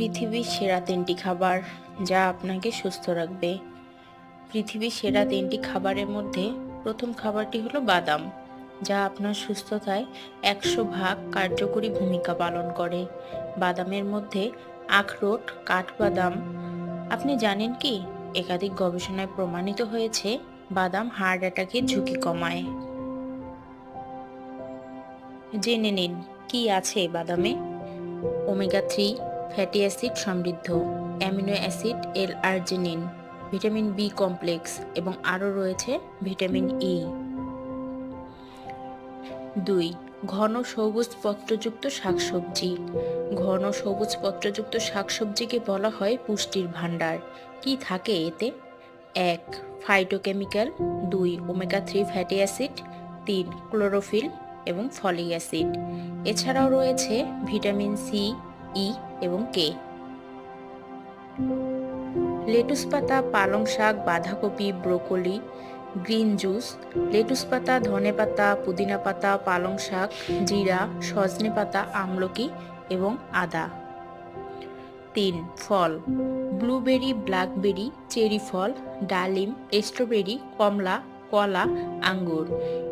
পৃথিবীর সেরা তিনটি খাবার যা আপনাকে সুস্থ রাখবে। পৃথিবীর সেরা তিনটি খাবারের মধ্যে প্রথম খাবারটি হলো বাদাম, যা আপনার সুস্থতায় একশো ভাগ কার্যকরী ভূমিকা পালন করে। বাদামের মধ্যে আখরোট, কাঠবাদাম, আপনি জানেন কি? একাধিক গবেষণায় প্রমাণিত হয়েছে, বাদাম হার্ট অ্যাটাকের ঝুঁকি কমায়। জেনে নিন, কি আছে বাদামে? ওমেগা থ্রি ফ্যাটি অ্যাসিড সমৃদ্ধ, amino acid L arginine vitamin B complex এবং আরও রয়েছে ভিটামিন ই দুই, ঘন সবুজ পত্রযুক্ত শাকসবজি। ঘন সবুজ পত্রযুক্ত শাকসবজিকে বলা হয় পুষ্টির ভাণ্ডার। কি থাকে এতে? এক ফাইটোকেমিক্যাল দুই ওমেগা থ্রি ফ্যাটি অ্যাসিড তিন ক্লোরোফিল এবং ফলিক অ্যাসিড এছাড়াও রয়েছে ভিটামিন সি ই এবং কে? লেটুস পাতা, পালং শাক, বাঁধাকপি, ব্রোকলি, গ্রিন জুস, লেটুস পাতা, ধনে পাতা, পুদিনা পাতা, পালং শাক, জিরা, সজনে পাতা, আমলকি এবং আদা। তিন, ফল, ব্লুবেরি, ব্ল্যাকবেরি, চেরি ফল, ডালিম, স্ট্রবেরি, কমলা কলা, আঙ্গুর।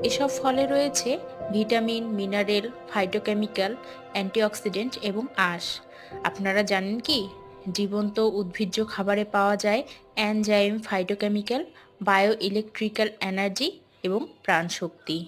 এসব ফলে রয়েছে ভিটামিন, মিনারেল ফাইটোকেমিক্যাল অ্যান্টিঅক্সিডেন্ট এবং আঁশ। আপনারা জানেন কি? জীবন্ত উদ্ভিজ্জ খাবারে পাওয়া যায় enzyme phytochemical bio electrical energy এবং প্রাণশক্তি।